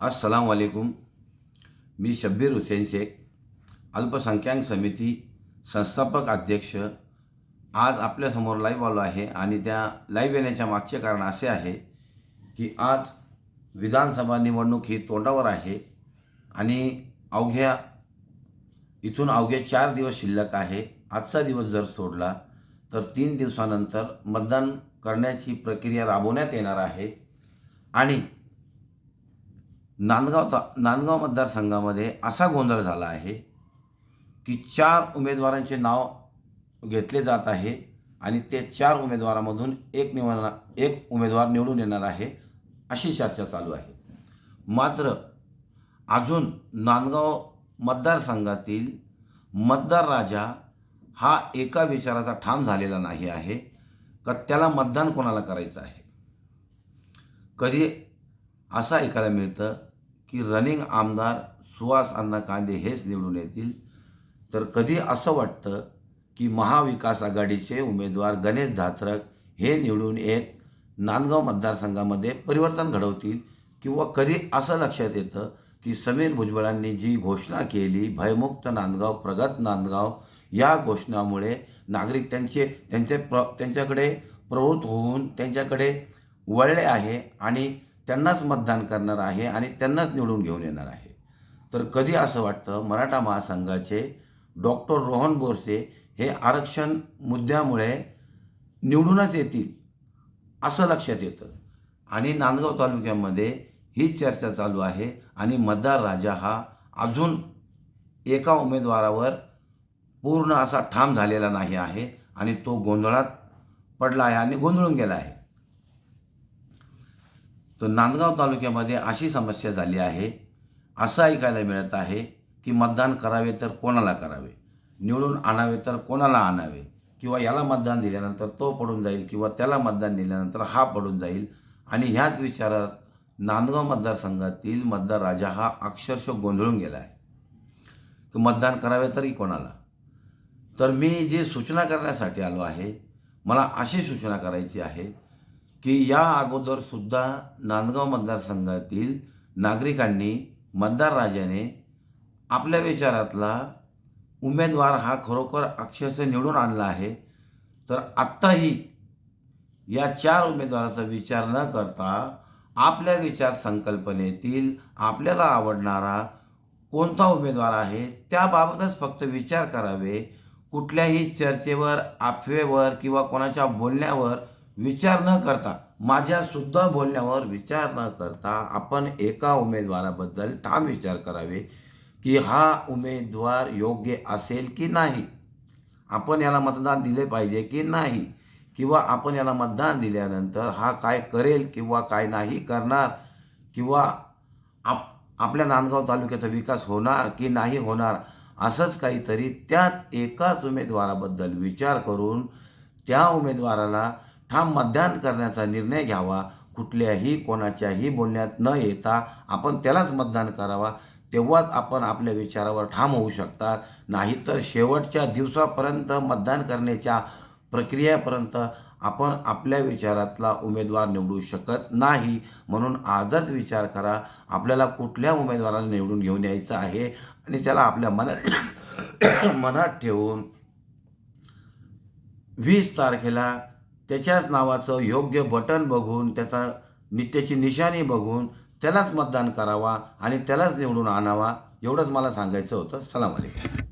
अस्सलाम वालेकुम मी शब्बीर हुसेन शेख अल्पसंख्याक समिती संस्थापक अध्यक्ष. आज आपल्यासमोर लाईव्ह आलो आहे आणि त्या लाईव्ह येण्याच्या मागचे कारण असे आहे की आज विधानसभा निवडणूक ही तोंडावर आहे आणि अवघ्या इथून अवघे चार दिवस शिल्लक आहे. आजचा दिवस जर सोडला तर तीन दिवसानंतर मतदान करण्याची प्रक्रिया राबवण्यात येणार आहे. आणि नांदगाव ता नांदगाव मतदारसंघामध्ये असा गोंधळ झाला आहे की चार उमेदवारांचे नाव घेतले जात आहे आणि ते चार उमेदवारामधून एक निवडणार एक उमेदवार निवडून येणार आहे अशी चर्चा चालू आहे. मात्र अजून नांदगाव मतदारसंघातील मतदार राजा हा एका विचाराचा ठाम झालेला नाही आहे का त्याला मतदान कोणाला करायचं आहे? कधी असं ऐकायला मिळतं की रनिंग आमदार सुहास अण्णा कांदे हेच निवडून येतील. तर कधी असं वाटतं की महाविकास आघाडीचे उमेदवार गणेश धात्रक हे निवडून येत नांदगाव मतदारसंघामध्ये परिवर्तन घडवतील? किंवा कधी असं लक्षात येतं की समीर भुजबळांनी जी घोषणा केली भयमुक्त नांदगाव प्रगत नांदगाव या घोषणामुळे नागरिक त्यांचे त्यांचे प्र त्यांच्याकडे प्रवृत्त होऊन त्यांच्याकडे वळले आहे आणि त्यांनाच मतदान करणार आहे आणि त्यांनाच निवडून घेऊन येणार आहे. तर कधी असं वाटतं मराठा महासंघाचे डॉक्टर रोहन बोरसे हे आरक्षण मुद्द्यामुळे निवडूनच येतील असं लक्षात येतं. आणि नांदगाव तालुक्यामध्ये ही चर्चा चालू आहे आणि मतदार राजा हा अजून एका उमेदवारावर पूर्ण असा ठाम झालेला नाही आहे आणि तो गोंधळात पडला आहे आणि गोंधळून गेला आहे. तर नांदगाव तालुक्यामध्ये अशी समस्या झाली आहे असं ऐकायला मिळत आहे की मतदान करावे तर कोणाला करावे? निवडून आणावे तर कोणाला आणावे? किंवा याला मतदान दिल्यानंतर तो पडून जाईल किंवा त्याला मतदान दिल्यानंतर हा पडून जाईल? आणि ह्याच विचारात नांदगाव मतदारसंघातील मतदार राजा हा अक्षरशः गोंधळून गेला आहे. की मतदान करावे तरी कोणाला? तर मी जे सूचना करण्यासाठी आलो आहे मला अशी सूचना करायची आहे की या अगोदरसुद्धा नांदगाव मतदारसंघातील नागरिकांनी मतदार राजाने आपल्या विचारातला उमेदवार हा खरोखर अक्षरशः निवडून आणला आहे. तर आत्ताही या चार उमेदवाराचा विचार न करता आपल्या विचार संकल्पनेतील आपल्याला आवडणारा कोणता उमेदवार आहे त्याबाबतच फक्त विचार करावे. कुठल्याही चर्चेवर अफवेवर किंवा कोणाच्या बोलण्यावर विचार न करता माझ्यासुद्धा बोलण्यावर विचार न करता आपण एका उमेदवाराबद्दल ठाम विचार करावे की हा उमेदवार योग्य असेल की नाही. आपण याला मतदान दिले पाहिजे की नाही? किंवा आपण याला मतदान दिल्यानंतर हा काय करेल किंवा काय नाही करणार? किंवा आप आपल्या नांदगाव तालुक्याचा विकास होणार की नाही होणार? असंच काहीतरी त्याच एकाच उमेदवाराबद्दल विचार करून त्या उमेदवाराला ठाम मतदान करण्याचा निर्णय घ्यावा. कुठल्याही कोणाच्याही बोलण्यात न येता आपण त्यालाच मतदान करावा. तेव्हाच आपण आपल्या विचारावर ठाम होऊ शकतात. नाहीतर शेवटच्या दिवसापर्यंत मतदान करण्याच्या प्रक्रियेपर्यंत आपण आपल्या विचारातला उमेदवार निवडू शकत नाही. म्हणून आजच विचार करा. आपल्याला कुठल्या उमेदवाराला निवडून घेऊन यायचं आहे आणि त्याला आपल्या मनात मनात ठेवून वीस तारखेला त्याच्याच नावाचं योग्य बटन बघून त्याचा नित्याची निशाणी बघून त्यालाच मतदान करावा आणि त्यालाच निवडून आणावा एवढंच मला सांगायचं होतं. सलाम अलैकुम